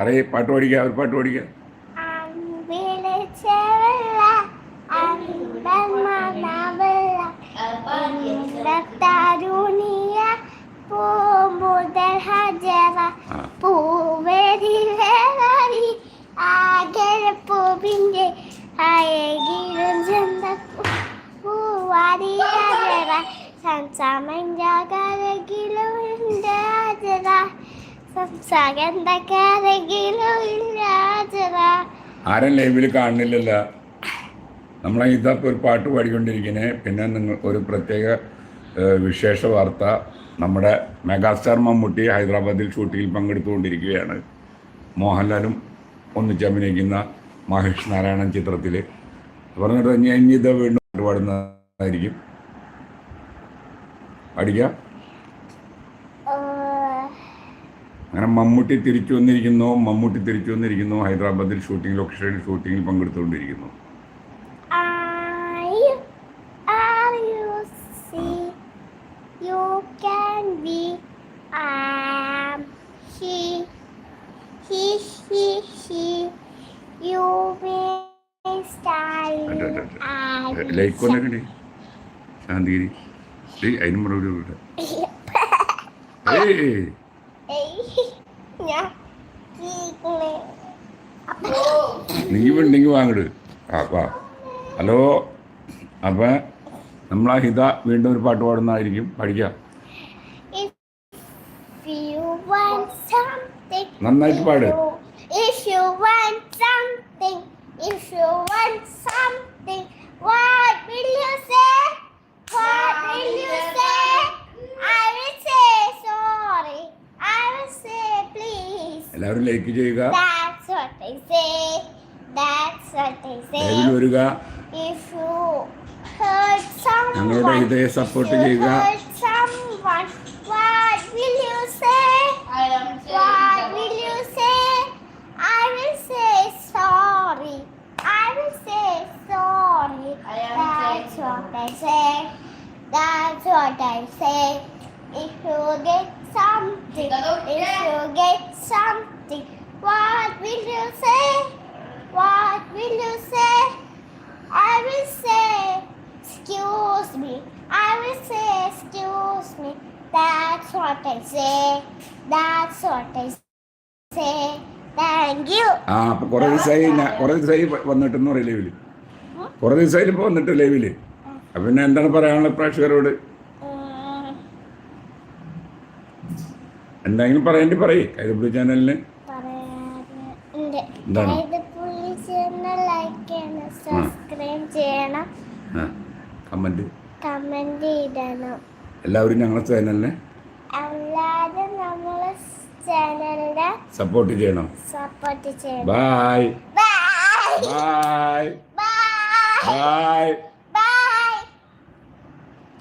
അറിയ പാട്ട് പഠിക്കുക ഒരു പാട്ട് പഠിക്കുക അമ്പിളിച്ചെള്ള അന്തമണവെള്ള തരുണിയ ആരും ലൈവിൽ കാണുന്നില്ലല്ല. നമ്മളെ ഇതപ്പോൾ ഒരു പാട്ട് പാടിക്കൊണ്ടിരിക്കുന്നത് പിന്നെ നിങ്ങൾ ഒരു പ്രത്യേക വിശേഷ വാർത്ത. നമ്മുടെ മെഗാസ്റ്റാർ മമ്മൂട്ടി ഹൈദരാബാദിൽ ഷൂട്ടിങ്ങിൽ പങ്കെടുത്തുകൊണ്ടിരിക്കുകയാണ്. മോഹൻലാലും ഒന്നിച്ച് അഭിനയിക്കുന്ന മഹേഷ് നാരായണൻ ചിത്രത്തിൽ പറഞ്ഞിട്ട് ഞാൻ ഇനി ഇത് വീണ്ടും പാടുന്നതായിരിക്കും. പഠിക്കാം. അങ്ങനെ മമ്മൂട്ടി തിരിച്ചു വന്നിരിക്കുന്നു മമ്മൂട്ടി തിരിച്ചു വന്നിരിക്കുന്നു ഹൈദരാബാദിൽ ഷൂട്ടിംഗ് ലൊക്കേഷനിൽ ഷൂട്ടിങ്ങിൽ പങ്കെടുത്തുകൊണ്ടിരിക്കുന്നു. ലൈക്ക് ശാന്തിഗിരി. അതിനും മറുപടി. ഏയ് നീ ഉണ്ടെങ്കിൽ വാങ്ങട്. വാ. ഹലോ. അപ്പം നമ്മൾ ആ ഹിത വീണ്ടും ഒരു പാട്ട് പാടുന്നതായിരിക്കും. പഠിക്കാം. If you want something, നന്നായിട്ട് പാട്. if you want എല്ലാവരും ലൈക്ക് ചെയ്യുക. വരിക ഞങ്ങളുടെ ഹൃദയം സപ്പോർട്ട് ചെയ്യുക. That's what I say. That's what I say. If you get something, if you get something, what will you say? What will you say? I will say, excuse me. I will say, excuse me. That's what I say. That's what I say. Thank you. ആ അപ്പൊ കുറെ ദിവസമായി ഞാൻ കുറെ ദിവസമായി വന്നിട്ടെന്ന് പറയും ലൈവിൽ കുറെ ദിവസമായി ഇപ്പൊ വന്നിട്ട് ലൈവിൽ അപ്പൊ പിന്നെ എന്താണ് പറയാനുള്ള പ്രേക്ഷകരോട് എന്തെങ്കിലും പറയേണ്ടി പറയേ. കൈതപ്പുള്ളി ചാനലിന്. കമന്റ്. കമന്റ് ഇടണം. എല്ലാവരും ഞങ്ങളുടെ ചാനലിനെ എല്ലാവരും നമ്മളെ ചാനലിനെ സപ്പോർട്ട് ചെയ്യണം. സപ്പോർട്ട് ചെയ്യണം. Bye bye